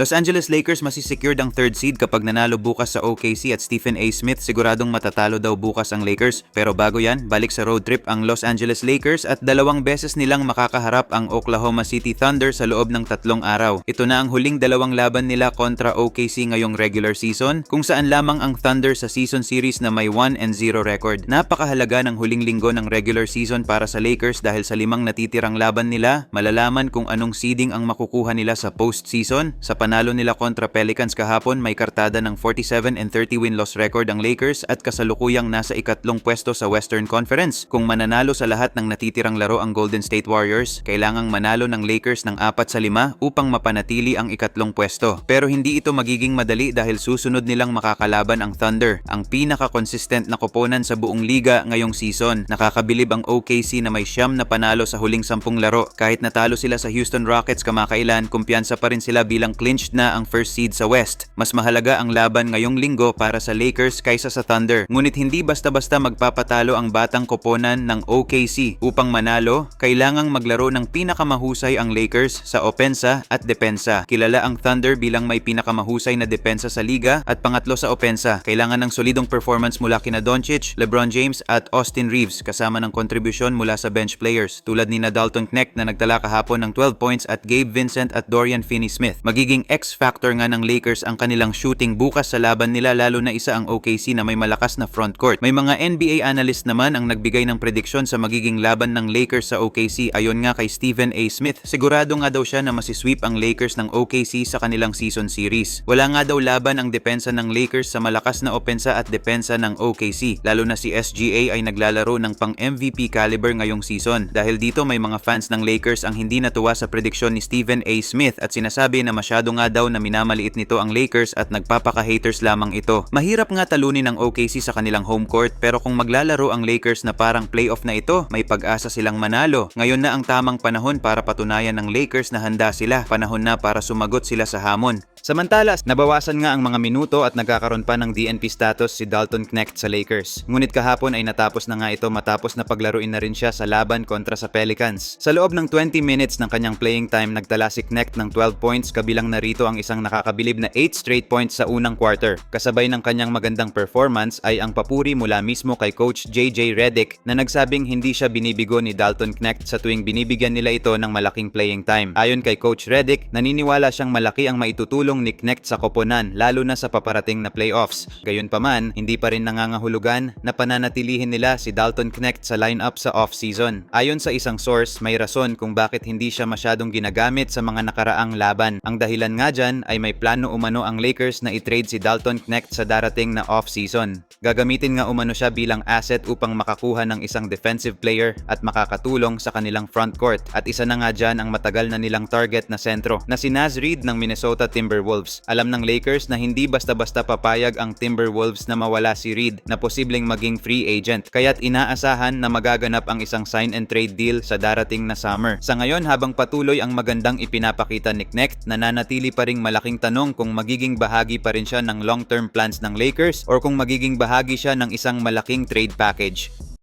Los Angeles Lakers masisecured ang third seed kapag nanalo bukas sa OKC at Stephen A. Smith siguradong matatalo daw bukas ang Lakers. Pero bago yan, balik sa road trip ang Los Angeles Lakers at dalawang beses nilang makakaharap ang Oklahoma City Thunder sa loob ng tatlong araw. Ito na ang huling dalawang laban nila kontra OKC ngayong regular season kung saan lamang ang Thunder sa season series na may 1 and 0 record. Napakahalaga ng huling linggo ng regular season para sa Lakers dahil sa limang natitirang laban nila, malalaman kung anong seeding ang makukuha nila sa postseason. Sa panalo nila kontra Pelicans kahapon, may kartada ng 47 and 30 win-loss record ang Lakers at kasalukuyang nasa ikatlong pwesto sa Western Conference. Kung mananalo sa lahat ng natitirang laro ang Golden State Warriors, kailangang manalo ng Lakers ng apat sa lima upang mapanatili ang ikatlong pwesto. Pero hindi ito magiging madali dahil susunod nilang makakalaban ang Thunder, ang pinaka-consistent na koponan sa buong liga ngayong season. Nakakabilib ang OKC na may siyam na panalo sa huling sampung laro. Kahit natalo sila sa Houston Rockets kamakailan, kumpiyansa pa rin sila bilang clinched na ang first seed sa West. Mas mahalaga ang laban ngayong linggo para sa Lakers kaysa sa Thunder. Ngunit hindi basta-basta magpapatalo ang batang koponan ng OKC. Upang manalo, kailangang maglaro ng pinakamahusay ang Lakers sa opensa at depensa. Kilala ang Thunder bilang may pinakamahusay na depensa sa liga at pangatlo sa opensa. Kailangan ng solidong performance mula kina Doncic, LeBron James at Austin Reeves kasama ng kontribusyon mula sa bench players tulad ni Dalton Knecht na nagtala kahapon ng 12 points at Gabe Vincent at Dorian Finney-Smith. Magiging X-factor nga ng Lakers ang kanilang shooting bukas sa laban nila lalo na isa ang OKC na may malakas na front court. May mga NBA analyst naman ang nagbigay ng prediksyon sa magiging laban ng Lakers sa OKC ayon nga kay Stephen A. Smith. Sigurado nga daw siya na masisweep ang Lakers ng OKC sa kanilang season series. Wala nga daw laban ang depensa ng Lakers sa malakas na opensa at depensa ng OKC lalo na si SGA ay naglalaro ng pang MVP caliber ngayong season. Dahil dito may mga fans ng Lakers ang hindi natuwa sa prediksyon ni Stephen A. Smith at sinasabi na masyado nga daw na minamaliit nito ang Lakers at nagpapaka-haters lamang ito. Mahirap nga talunin ng OKC sa kanilang home court pero kung maglalaro ang Lakers na parang playoff na ito, may pag-asa silang manalo. Ngayon na ang tamang panahon para patunayan ng Lakers na handa sila. Panahon na para sumagot sila sa hamon. Samantala, nabawasan nga ang mga minuto at nagkakaroon pa ng DNP status si Dalton Knecht sa Lakers. Ngunit kahapon ay natapos na nga ito matapos na paglaruin na rin siya sa laban kontra sa Pelicans. Sa loob ng 20 minutes ng kanyang playing time, nagtala si Knecht ng 12 points kabilang narito ang isang nakakabilib na 8 straight points sa unang quarter. Kasabay ng kanyang magandang performance ay ang papuri mula mismo kay coach JJ Redick na nagsabing hindi siya binibigo ni Dalton Knecht sa tuwing binibigyan nila ito ng malaking playing time. Ayon kay coach Redick, naniniwala siyang malaki ang maitutulong ni Knecht sa koponan lalo na sa paparating na playoffs. Gayunpaman, hindi pa rin nangangahulugan na pananatilihin nila si Dalton Knecht sa lineup sa off-season. Ayon sa isang source, may rason kung bakit hindi siya masyadong ginagamit sa mga nakaraang laban. Ang dahilan nga dyan ay may plano umano ang Lakers na i-trade si Dalton Knecht sa darating na off-season. Gagamitin nga umano siya bilang asset upang makakuha ng isang defensive player at makakatulong sa kanilang front court. At isa na nga dyan ang matagal na nilang target na sentro na si Naz Reid ng Minnesota Timberwolves. Alam ng Lakers na hindi basta-basta papayag ang Timberwolves na mawala si Reid na posibleng maging free agent. Kaya't inaasahan na magaganap ang isang sign and trade deal sa darating na summer. Sa ngayon habang patuloy ang magandang ipinapakita ni Knecht, nananatili pa ring malaking tanong kung magiging bahagi pa rin siya ng long-term plans ng Lakers or kung magiging bahagi siya ng isang malaking trade package.